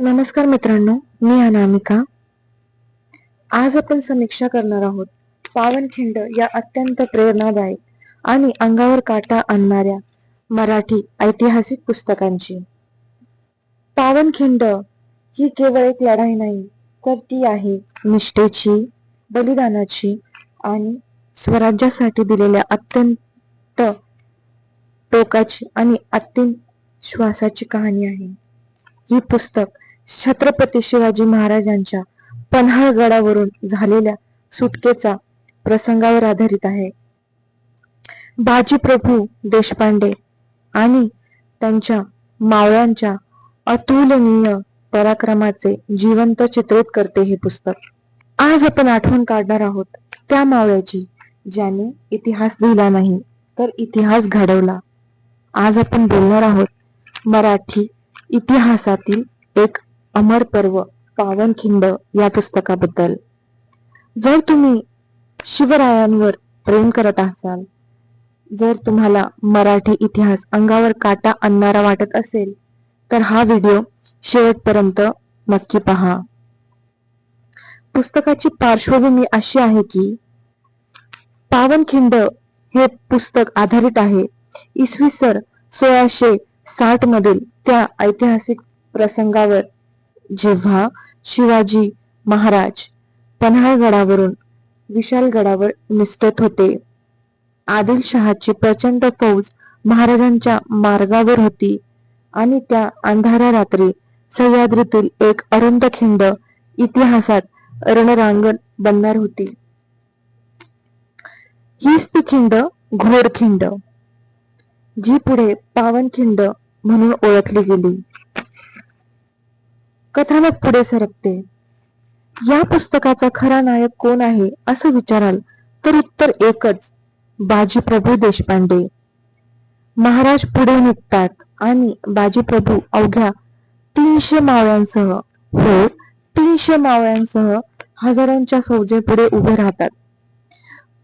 नमस्कार मित्रांनो मी अनामिका. आज आपण समीक्षा करणार आहोत पावनखिंड या अत्यंत प्रेरणादायक आणि अंगावर काटा आणणाऱ्या मराठी ऐतिहासिक पुस्तकांची. पावनखिंड ही केवळ एक लढाई नाही तर ती आहे निष्ठेची बलिदानाची आणि स्वराज्यासाठी दिलेल्या अत्यंत टोकाची आणि अतिम श्वासाची कहाणी आहे. ही पुस्तक छत्रपती शिवाजी महाराजांच्या पन्हाळगडावरून झालेल्या सुटकेचा प्रसंगावर आधारित आहे. बाजी प्रभू देशपांडे आणि त्यांच्या मावळ्यांच्या अतुलनीय पराक्रमाचे जिवंत चित्रित करते हे पुस्तक. आज आपण आठवण काढणार आहोत त्या मावळ्याची ज्याने इतिहास लिहिला नाही तर इतिहास घडवला. आज आपण बोलणार आहोत मराठी इतिहासातील एक अमर पर्व पावनखिंड या पुस्तकाबद्दल. जर तुम्ही शिवरायांवर प्रेम करत असाल जर तुम्हाला मराठी इतिहास अंगावर काटा आणणारा वाटत असेल तर हा व्हिडिओ शेवटपर्यंत नक्की पहा. पुस्तकाची पार्श्वभूमी अशी आहे की पावनखिंड हे पुस्तक आधारित आहे. इसवी सर सोळाशे साठ मधील त्या ऐतिहासिक प्रसंगावर जेव्हा शिवाजी महाराज पन्हाळगडावरून विशालगडावर निसटत होते. आदिलशहाची प्रचंड फौज महाराजांच्या मार्गावर होती आणि त्या अंधाऱ्या रात्री सह्याद्रीतील एक अरुंद खिंड इतिहासात रणरांगण बनणार होती. हीच ती खिंड घोरखिंड जी पुढे पावनखिंड म्हणून ओळखली गेली. कथानक पुढे सरकते. या पुस्तकाचा खरा नायक कोण आहे असं विचाराल तर उत्तर एकच बाजीप्रभू देशपांडे. महाराज पुढे निघतात आणि बाजीप्रभू अवघ्या तीनशे मावळ्यांसह हो तीनशे मावळ्यांसह हजारांच्या फौजेपुढे उभे राहतात.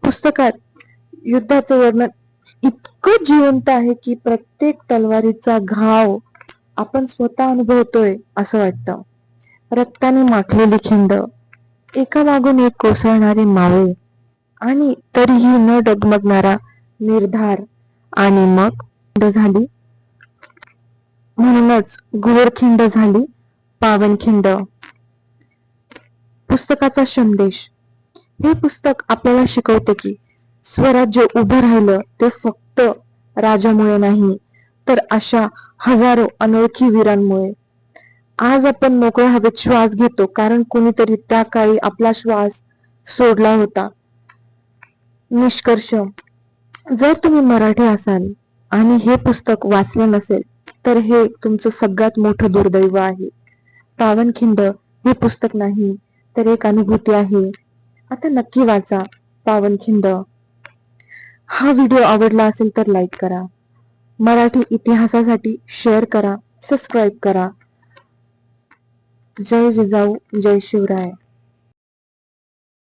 पुस्तकात युद्धाचं वर्णन इतकं जिवंत आहे की प्रत्येक तलवारीचा घाव आपण स्वतः अनुभवतोय असं वाटतं. रक्ताने माखलेली खिंड एका मागून एक कोसळणारे मावळे आणि तरीही न डगमगणारा निर्धार आणि मग झाली. म्हणूनच घोरखिंड झाली पावनखिंड पुस्तकाचा संदेश. हे पुस्तक आपल्याला शिकवते की स्वराज्य उभं राहिलं ते फक्त राजामुळे नाही तर अशा हजारो अनोळखी वीरांमुळे. आज आपण मोकळ्या हवेत श्वास घेतो कारण कोणीतरी त्या काळी आपला श्वास सोडला होता. निष्कर्ष. जर तुम्ही मराठी असाल आणि हे पुस्तक वाचले नसेल तर हे तुमचं सगळ्यात मोठं दुर्दैव आहे. पावनखिंड हे पुस्तक नाही तर एक अनुभूती आहे. आता नक्की वाचा पावनखिंड. हा व्हिडिओ आवडला असेल तर लाईक करा. मराठी इतिहासासाठी शेअर करा सबस्क्राईब करा. जय जिजाऊ जय शिवराय.